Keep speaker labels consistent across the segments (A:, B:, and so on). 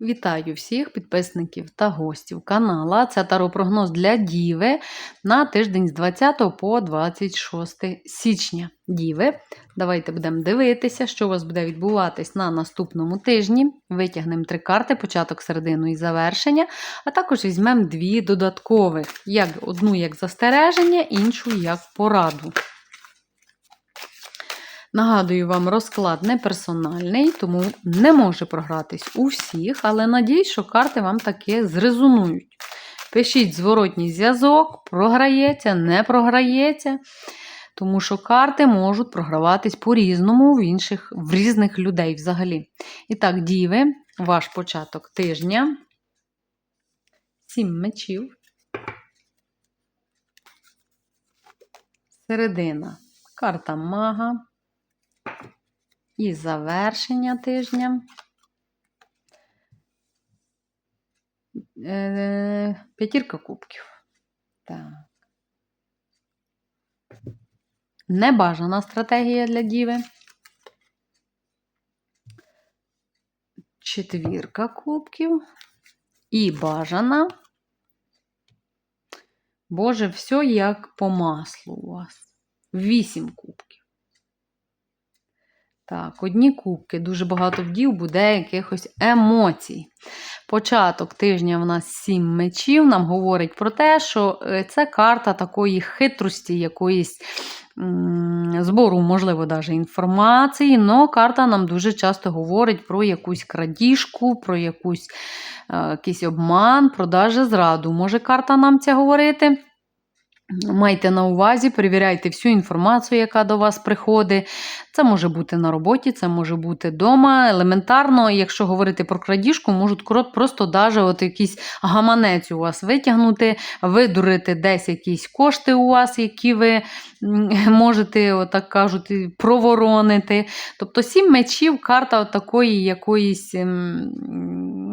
A: Вітаю всіх підписників та гостів канала. Це таропрогноз для Діви на тиждень з 20 по 26 січня. Діви, давайте будемо дивитися, що у вас буде відбуватись на наступному тижні. Витягнемо три карти: початок, середину і завершення, а також візьмемо дві додаткових: як одну як застереження, іншу як пораду. Нагадую вам, розклад не персональний, тому не може програтись у всіх, але надіюсь, що карти вам таки зрезонують. Пишіть зворотній зв'язок, програється, не програється, тому що карти можуть програватись по-різному в інших, в різних людей взагалі. І так, діви, ваш початок тижня. Сім мечів. Середина. Карта мага. І завершення тижня. Е, П'ятірка кубків. Так. Небажана стратегія для діви. Четвірка кубків. І бажана. Боже, все як по маслу у вас. Вісім кубків. Так, одні кубки, дуже багато вдів буде якихось емоцій. Початок тижня в нас сім мечів нам говорить про те, що е, це карта такої хитрості, якоїсь збору, можливо, навіть інформації. але карта нам дуже часто говорить про якусь крадіжку, про якусь, е якийсь обман, про даже зраду. Може карта нам це говорити? Майте на увазі, перевіряйте всю інформацію, яка до вас приходить. Це може бути на роботі, це може бути вдома. Елементарно, якщо говорити про крадіжку, можуть просто даже от якийсь гаманець у вас витягнути, видурити десь якісь кошти у вас, які ви можете, отак кажуть, проворонити. Тобто сім мечів, карта такої якоїсь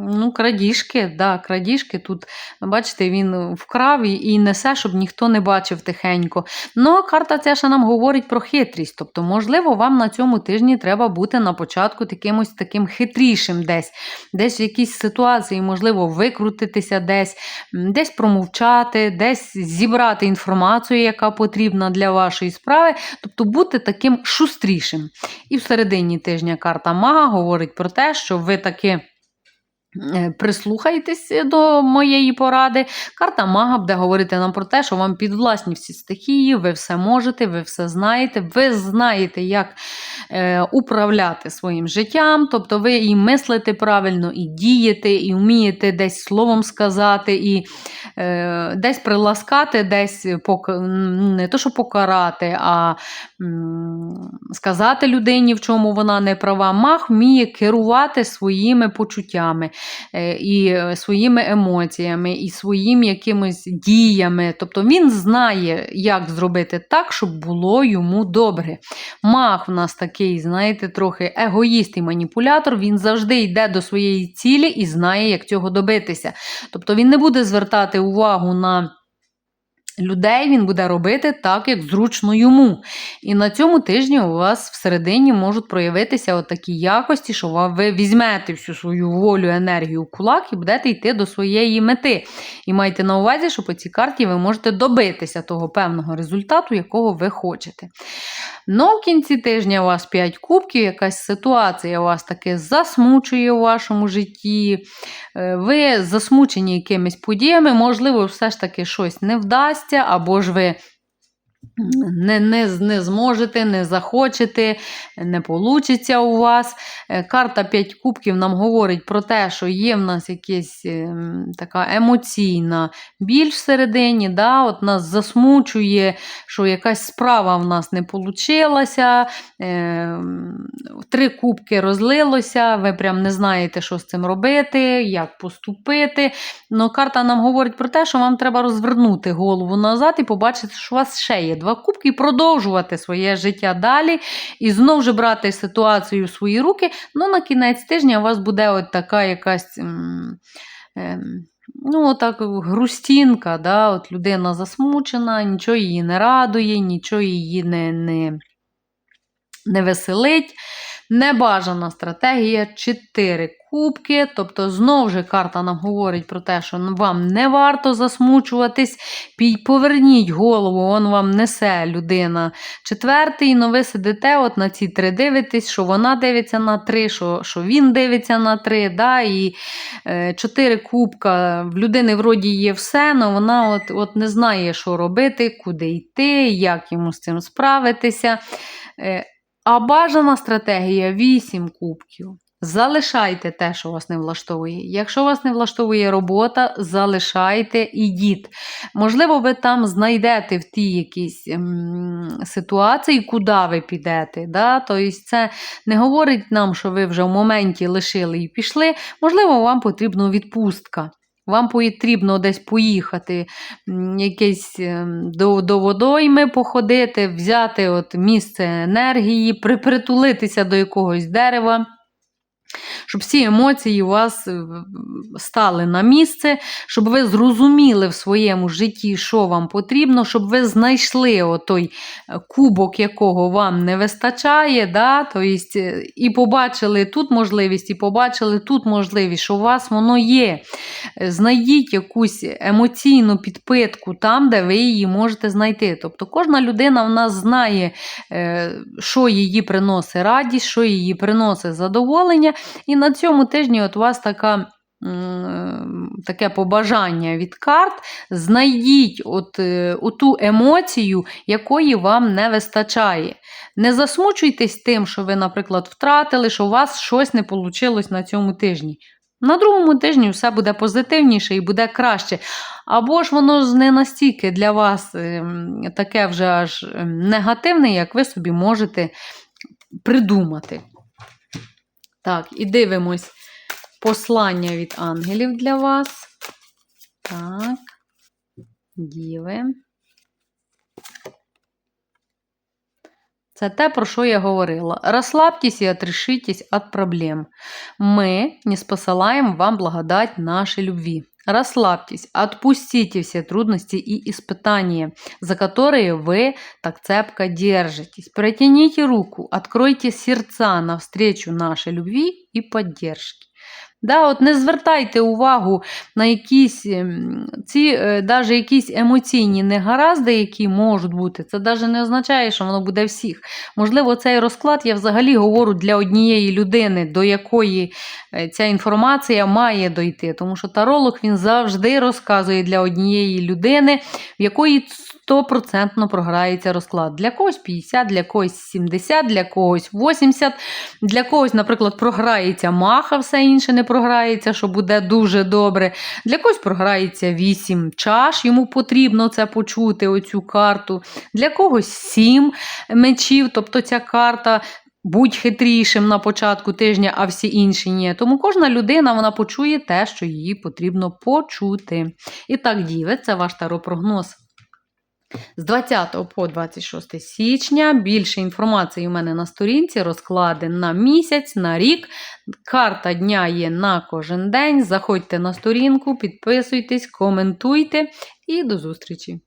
A: ну, крадіжки. да, крадіжки. Тут, бачите, він вкрав і несе, щоб ніхто не бачив тихенько. Ну, а карта ця ще нам говорить про хитрість. Тобто, можливо, вам на цьому тижні треба бути на початку такимось таким хитрішим десь, десь в якійсь ситуації, можливо, викрутитися десь, десь промовчати, десь зібрати інформацію, яка потрібна для вашої справи. Тобто бути таким шустрішим. І в середині тижня карта Мага говорить про те, що ви таки. Е, прислухайтесь до моєї поради. Карта Мага буде говорити нам про те, що вам підвласні всі стихії, ви все можете, ви все знаєте, ви знаєте, як е, управляти своїм життям, тобто ви і мислите правильно, і дієте, і вмієте десь словом сказати, і е, десь приласкати, десь пок... не то, що покарати, а м, сказати людині, в чому вона не права. Маг вміє керувати своїми почуттями. Е, і е, своїми емоціями, і своїми якимись діями. Тобто він знає, як зробити так, щоб було йому добре. Мах в нас такий, знаєте, трохи егоїст і маніпулятор, він завжди йде до своєї цілі і знає, як цього добитися. Тобто він не буде звертати увагу на людей він буде робити так, як зручно йому. І на цьому тижні у вас всередині можуть проявитися такі якості, що ви візьмете всю свою волю, енергію в кулак і будете йти до своєї мети. І майте на увазі, що по цій карті ви можете добитися того певного результату, якого ви хочете. Ну, в кінці тижня у вас 5 кубків, якась ситуація у вас таки засмучує у вашому житті. Е, ви засмучені якимись подіями, можливо, все ж таки щось не вдасться, або ж ви не не, не зможете, не захочете, не получиться у вас. Е, карта 5 кубків нам говорить про те, що є в нас якась ем, така емоційна біль всередині. да? От Нас засмучує, що якась справа в нас не вийшла. Ем, три кубки розлилося, ви прям не знаєте, що з цим робити, як поступити. Но карта нам говорить про те, що вам треба розвернути голову назад і побачити, що у вас ще є два кубки, продовжувати своє життя далі. І знову ж брати ситуацію в свої руки. Ну, на кінець тижня у вас буде от така якась. М ем, Ну, так, грустінка, да, от людина засмучена, нічого її не радує, нічого її не не, не веселить. Небажана стратегія 4 кубки. Тобто, знову ж карта нам говорить про те, що вам не варто засмучуватись. Пій- Поверніть голову, он вам несе людина. Четвертий, ну ви сидите от на ці три дивитесь, що вона дивиться на три, що, що він дивиться на три. Да? І е, чотири кубка в людини вроді є все, але вона от, от не знає, що робити, куди йти, як йому з цим справитися. Е, а бажана стратегія 8 кубків. Залишайте те, що вас не влаштовує. Якщо вас не влаштовує робота, залишайте, ідіть. Можливо, ви там знайдете в тій якійсь ем, ситуації, куди ви підете. Да? Тобто це не говорить нам, що ви вже в моменті лишили і пішли. Можливо, вам потрібна відпустка. Вам потрібно десь поїхати, якесь ем, до, до водойми походити, взяти от місце енергії, припритулитися до якогось дерева. Щоб всі емоції у вас е, стали на місце, щоб ви зрозуміли в своєму житті, що вам потрібно, щоб ви знайшли отой е, кубок, якого вам не вистачає, да? тобто, е, і побачили тут можливість, і побачили тут можливість, що у вас воно є. Знайдіть якусь емоційну підпитку там, де ви її можете знайти. Тобто кожна людина в нас знає, що її приносить радість, що її приносить задоволення. І на цьому тижні от у вас така. Таке побажання від карт. Знайдіть от, е, оту емоцію, якої вам не вистачає. Не засмучуйтесь тим, що ви, наприклад, втратили, що у вас щось не вийшло на цьому тижні. На другому тижні все буде позитивніше і буде краще. Або ж воно ж не настільки для вас ем, таке вже аж негативне, як ви собі можете придумати. Так, і дивимось послання від ангелів для вас. Так, діви. Це те, про що я говорила. Расслабьтесь и отрешитесь от проблем. Мы не спосылаем вам благодать нашей любви. Расслабьтесь, отпустите все трудности и испытания, за которые вы так цепко держитесь. Протяните руку, откройте сердца навстречу нашей любви и поддержки. Да, от не звертайте увагу на якісь ем, ці е, даже якісь емоційні негаразди, які можуть бути. Це навіть не означає, що воно буде всіх. Можливо, цей розклад я взагалі говорю для однієї людини, до якої е, ця інформація має дойти. Тому що таролог він завжди розказує для однієї людини, в якої стопроцентно програється розклад. Для когось 50, для когось 70, для когось 80, для когось, наприклад, програється маха, все інше не програється, що буде дуже добре. Для когось програється 8 чаш, йому потрібно це почути, оцю карту. Для когось 7 мечів, тобто ця карта. Будь хитрішим на початку тижня, а всі інші ні. Тому кожна людина вона почує те, що їй потрібно почути. І так, діви, це ваш таропрогноз. З 20 по 26 січня більше інформації у мене на сторінці, розклади на місяць, на рік. Карта дня є на кожен день. Заходьте на сторінку, підписуйтесь, коментуйте і до зустрічі!